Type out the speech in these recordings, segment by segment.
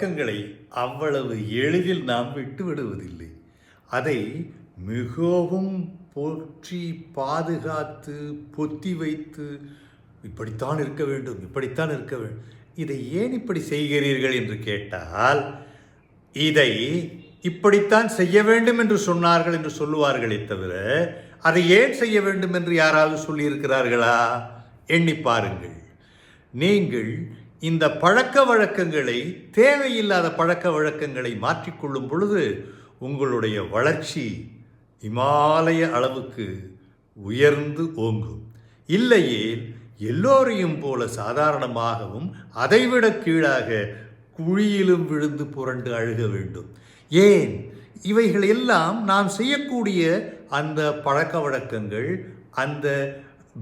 பழக்கங்களை அவ்வளவு எளிதில் நாம் விட்டு விடுவதில்லை. அதை மிகவும் போற்றி பாதுகாத்து பொத்தி வைத்து இப்படித்தான் இருக்க வேண்டும் இப்படித்தான் இருக்க வேண்டும். இதை ஏன் இப்படி செய்கிறீர்கள்? என்று கேட்டால் இதை இப்படித்தான் செய்ய வேண்டும் என்று சொன்னார்கள் என்று சொல்லுவார்களே தவிர அதை ஏன் செய்ய வேண்டும் என்று யாராவது சொல்லியிருக்கிறார்களா? எண்ணி பாருங்கள். நீங்கள் இந்த பழக்க வழக்கங்களை தேவையில்லாத பழக்க வழக்கங்களை மாற்றிக்கொள்ளும் பொழுது உங்களுடைய வளர்ச்சி இமாலய அளவுக்கு உயர்ந்து ஓங்கும். இல்லையே எல்லோரையும் போல சாதாரணமாகவும் அதைவிட கீழாக குழியிலும் விழுந்து புரண்டு அழுக வேண்டும். ஏன்? இவைகள் எல்லாம் நாம் செய்யக்கூடிய அந்த பழக்க வழக்கங்கள் அந்த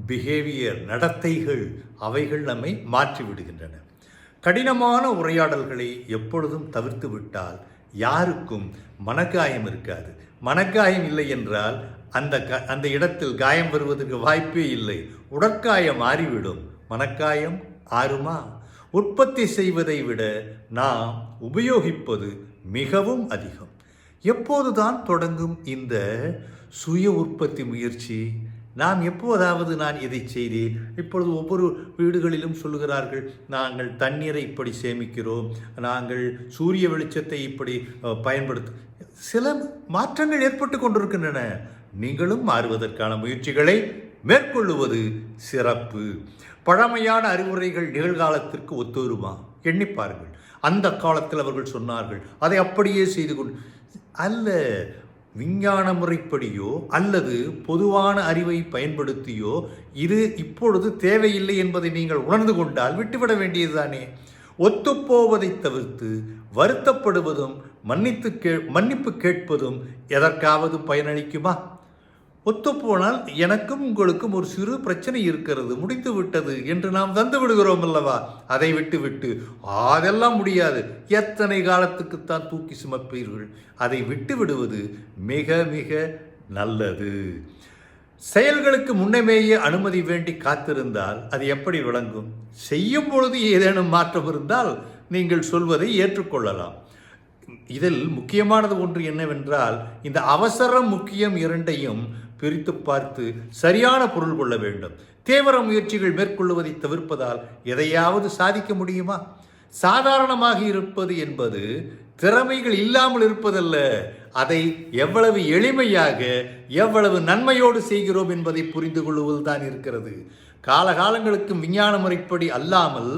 பிஹேவியர் நடத்தைகள் அவைகள் நம்மை மாற்றி விடுகின்றன கடினமான உரையாடல்களை எப்பொழுதும் தவிர்த்து விட்டால் யாருக்கும் மனக்காயம் இருக்காது. மனக்காயம் இல்லை என்றால் அந்த க அந்த இடத்தில் காயம் வருவதற்கு வாய்ப்பே இல்லை. உடற்காயம் மாறிவிடும். மனக்காயம் ஆறுமா? உற்பத்தி செய்வதை விட நாம் உபயோகிப்பது மிகவும் அதிகம். எப்போதுதான் தொடங்கும் இந்த சுய உற்பத்தி முயற்சி நாம் எப்போதாவது நான் இதை செய்தேன். இப்பொழுது ஒவ்வொரு வீடுகளிலும் சொல்லுகிறார்கள் நாங்கள் தண்ணீரை இப்படி சேமிக்கிறோம் நாங்கள் சூரிய வெளிச்சத்தை இப்படி பயன்படுத்த சில மாற்றங்கள் ஏற்பட்டு கொண்டிருக்கின்றன. நீங்களும் மாறுவதற்கான முயற்சிகளை மேற்கொள்ளுவது சிறப்பு. பழமையான அறிவுரைகள் நிகழ்காலத்திற்கு ஒத்துவருமா எண்ணிப்பார்கள் அந்த காலத்தில் அவர்கள் சொன்னார்கள் அதை அப்படியே செய்து கொண்டு அல்ல விஞ்ஞான முறைப்படியோ அல்லது பொதுவான அறிவை பயன்படுத்தியோ இது இப்பொழுது தேவையில்லை என்பதை நீங்கள் உணர்ந்து கொண்டால் விட்டுவிட வேண்டியதுதானே. ஒத்துப்போவதை தவிர்த்து வருத்தப்படுவதும் மன்னித்து கே மன்னிப்பு கேட்பதும் எதற்காவது பயனளிக்குமா? ஒத்துப்போனால் எனக்கும் உங்களுக்கும் ஒரு சிறு பிரச்சனை இருக்கிறது முடித்து விட்டது என்று நாம் தந்து விடுகிறோம் அல்லவா? அதை விட்டு விட்டு. அதெல்லாம் முடியாது. எத்தனை காலத்துக்குத்தான் தூக்கி சுமப்பீர்கள்? அதை விட்டு விடுவது மிக மிக நல்லது. செயல்களுக்கு முன்னமேயே அனுமதி வேண்டி காத்திருந்தால் அது எப்படி விளங்கும்? செய்யும் பொழுது ஏதேனும் மாற்றம் இருந்தால் நீங்கள் சொல்வதை ஏற்றுக்கொள்ளலாம். இதில் முக்கியமானது ஒன்று என்னவென்றால் இந்த அவசரம் முக்கியம் இரண்டையும் பிரித்து பார்த்து சரியான பொருள் கொள்ள வேண்டும். தீவிர முயற்சிகள் மேற்கொள்வதை தவிர்ப்பதால் எதையாவது சாதிக்க முடியுமா? சாதாரணமாக இருப்பது என்பது திறமைகள் இல்லாமல் இருப்பதல்ல. அதை எவ்வளவு எளிமையாக எவ்வளவு நன்மையோடு செய்கிறோம் என்பதை புரிந்து கொள்வதுதான் இருக்கிறது. காலகாலங்களுக்கு விஞ்ஞான முறைப்படி அல்லாமல்